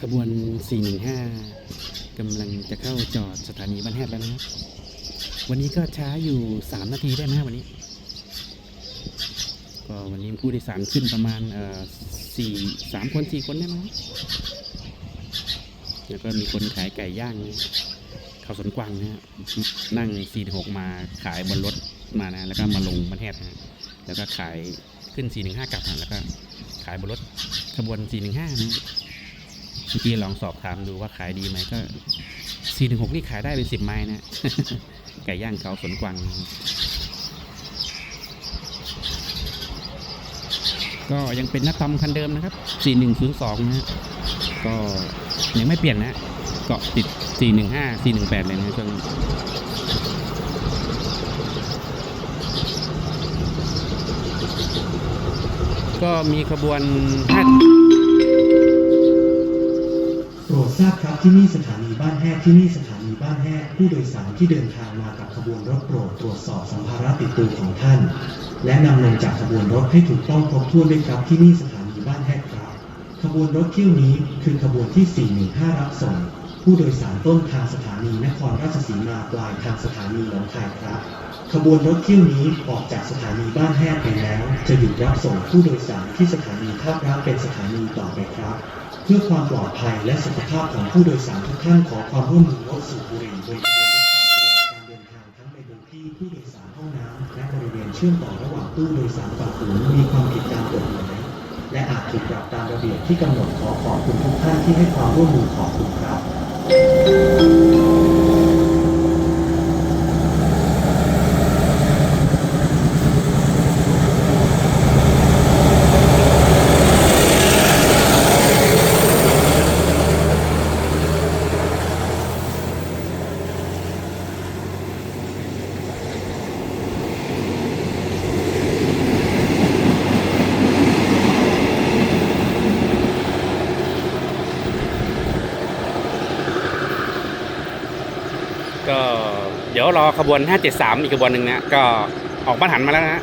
ขบวน 415กำลังจะเข้าจอดสถานีบ้านแฮดแล้วนะครับ วันนี้ก็ช้าอยู่ 3 นาทีได้ไหมวันนี้ ก็วันนี้ผู้โดยสารขึ้นประมาณเอ่อสี่สามคนสี่คนได้ไหมแล้วก็มีคนขายไก่ย่างเขาสนกวางนะฮะนั่ง416มาขายบนรถมานะ แล้วก็มาลงบ้านแฮดนะฮะแล้วก็ขายขึ้น 415กลับนะแล้วก็ขายบนรถขบวน 415นะ เมื่อกี้ลองสอบถามดูว่าขายดีไหมก็4ถึง6นี่ขายได้เป็น10ไม้นะไก่ย่างเขาสนกวางก็ยังเป็นน้าตอมคันเดิมนะครับ 4102 นะฮะก็ยังไม่เปลี่ยนนะ เกาะติด 415 418 เลยนะช่วงนี้ก็มีขบวน5 ทราบครับที่นี่สถานีบ้านแฮดที่นี่สถานีบ้านแฮดผู้โดยสารที่เดินทางมากับขบวนรถโปรดตรวจสอบสัมภาระติดตัวของท่าน และนำลงจากขบวนรถให้ถูกต้องครบถ้วนด้วยครับที่นี่สถานีบ้านแฮดครับ ขบวนรถเที่ยวนี้คือขบวนที่ 415 รับส่ง ผู้โดยสารต้นทางสถานีนครราชสีมาปลายทางสถานีหนองคายครับขบวนรถเที่ยวนี้ออกจากสถานีบ้านแฮดไปแล้ว จะหยุดรับส่งผู้โดยสารที่สถานีท่าพระเป็นสถานีต่อไปครับ เพื่อความปลอดภัยและสุขภาพของผู้โดยสารทุกท่านขอความร่วมมืองดสูบบุหรี่บนขบวนรถไฟการเดินทางทั้งในบนที่ผู้โดยสารห้องน้ำและบริเวณเชื่อมต่อระหว่างตู้โดยสารฝั่งอื่นมีความผิดตามกฎหมายและอาจถูกปรับตามระเบียบที่กำหนดขอขอบคุณทุกท่านที่ให้ความร่วมมือขอบคุณครับ ก็เดี๋ยวรอขบวน 573 อีกขบวนหนึ่งนะก็ออกบ้านหันมาแล้วนะ